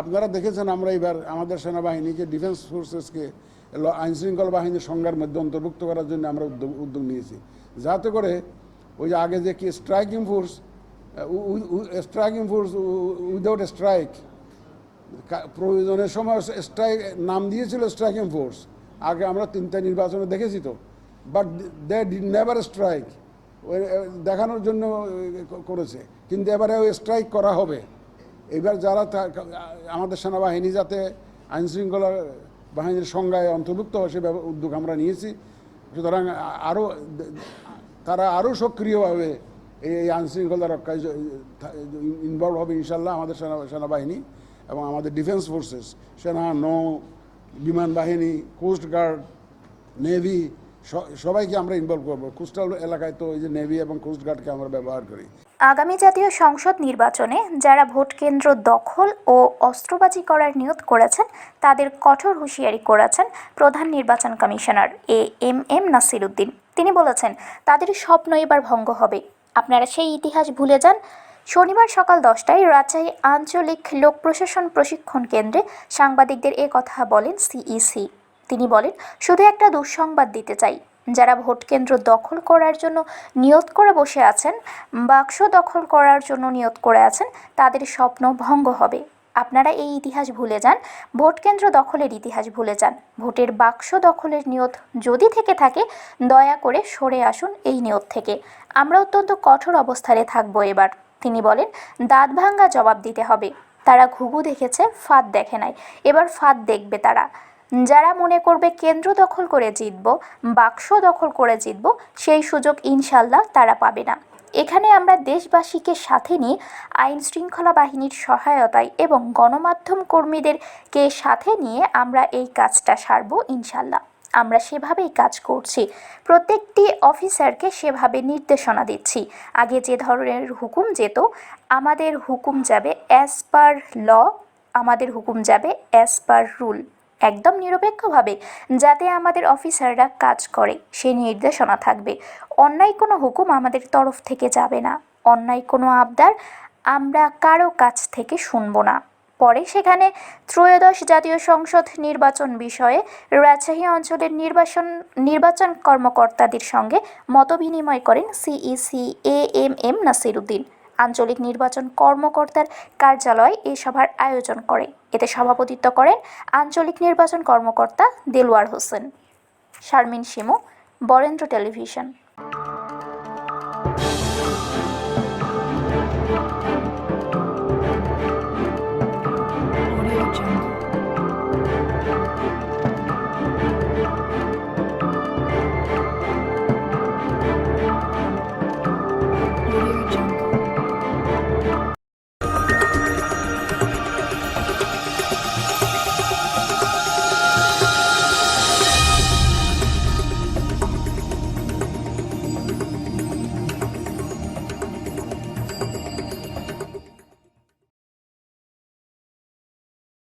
আপনারা দেখেছেন আমরা এবার আমাদের সেনাবাহিনীকে ডিফেন্স ফোর্সেসকে আইনশৃঙ্খলা বাহিনীর সংজ্ঞার মধ্যে অন্তর্ভুক্ত করার জন্য আমরা উদ্যোগ উদ্যোগ নিয়েছি। যাতে করে ওই যে আগে যে কি striking force striking force without strike প্রয়োজনের সময় স্ট্রাইক নাম দিয়েছিল স্ট্রাইকিং ফোর্স আগে আমরা তিনটা নির্বাচনে দেখেছি তো। But they did never strike দেখানোর জন্য করেছে। কিন্তু এবারে ওই স্ট্রাইক করা হবে। এবার যারা আমাদের সেনাবাহিনী যাতে আইনশৃঙ্খলা বাহিনীর সংজ্ঞায় অন্তর্ভুক্ত হয়, সে উদ্যোগ আমরা নিয়েছি। সুতরাং আরও তারা আরও সক্রিয়ভাবে এই আইন শৃঙ্খলা রক্ষায় ইনভলভ হবে ইনশাল্লাহ আমাদের সেনা সেনাবাহিনী এবং আমাদের ডিফেন্স ফোর্সেস সেনা, নৌ, বিমান বাহিনী কোস্ট গার্ড নেভি সবাইকে আমরা ইনভলভ করব। কোস্টাল এলাকায় তো এই যে নেভি এবং কোস্ট গার্ডকে আমরা ব্যবহার করি। আগামী জাতীয় সংসদ নির্বাচনে যারা ভোট কেন্দ্র দখল ও অস্ত্রবাজি করার নিয়ত করেছেন, তাদের কঠোর হুঁশিয়ারি করেছেন প্রধান নির্বাচন commissioner A M M Nasir Uddin. তিনি বলেছেন, তাদের স্বপ্ন এবার ভঙ্গ হবে। আপনারা সেই ইতিহাস ভুলে যান। শনিবার সকাল দশটায় রাজশাহী আঞ্চলিক লোক প্রশাসন প্রশিক্ষণ কেন্দ্রে সাংবাদিকদের এ কথা বলেন সিইসি। তিনি বলেন, শুধু একটা দুঃসংবাদ দিতে চাই। যারা ভোট কেন্দ্র দখল করার জন্য নিয়ত করে বসে আছেন, বাক্স দখল করার জন্য নিয়ত করে আছেন, তাদের স্বপ্ন ভঙ্গ হবে। আপনারা এই ইতিহাস ভুলে যান। ভোট কেন্দ্র দখলের ইতিহাস ভুলে যান। ভোটের বাক্স দখলের নিয়ত যদি থেকে থাকে, দয়া করে সরে আসুন এই নিয়ত থেকে। আমরা অত্যন্ত কঠোর অবস্থানে থাকব এবার। তিনি বলেন, দাঁত ভাঙ্গা জবাব দিতে হবে। তারা ঘুঘু দেখেছে, ফাঁদ দেখে নাই। এবার ফাঁদ দেখবে তারা। যারা মনে করবে কেন্দ্র দখল করে জিতব, বাক্স দখল করে জিতব, সেই সুযোগ ইনশাল্লাহ তারা পাবে না। এখানে আমরা দেশবাসীকে সাথে নিয়ে আইন শৃঙ্খলা বাহিনীর সহায়তায় এবং গণমাধ্যম কর্মীদেরকে সাথে নিয়ে আমরা এই কাজটা সারব ইনশাল্লাহ। আমরা সেভাবেই কাজ করছি। প্রত্যেকটি অফিসারকে সেভাবে নির্দেশনা দিচ্ছি। আগে যে ধরনের হুকুম যেত, আমাদের হুকুম যাবে অ্যাজ পার ল আমাদের হুকুম যাবে অ্যাজ পার রুল একদম নিরপেক্ষভাবে যাতে আমাদের অফিসাররা কাজ করে সেই নির্দেশনা থাকবে। অন্যায় কোনো হুকুম আমাদের তরফ থেকে যাবে না। অন্যায় কোনো আবদার আমরা কারও কাছ থেকে শুনব না। পরে সেখানে ত্রয়োদশ জাতীয় সংসদ নির্বাচন বিষয়ে রাজশাহী অঞ্চলের নির্বাচন নির্বাচন কর্মকর্তাদের সঙ্গে মতবিনিময় করেন CEC A M M Nasir Uddin আঞ্চলিক নির্বাচন কর্মকর্তার কার্যালয় এই সভার আয়োজন করে। এতে সভাপতিত্ব করেন আঞ্চলিক নির্বাচন কর্মকর্তা দেলোয়ার হোসেন। শারমিন শিমু, বরেন্দ্র টেলিভিশন।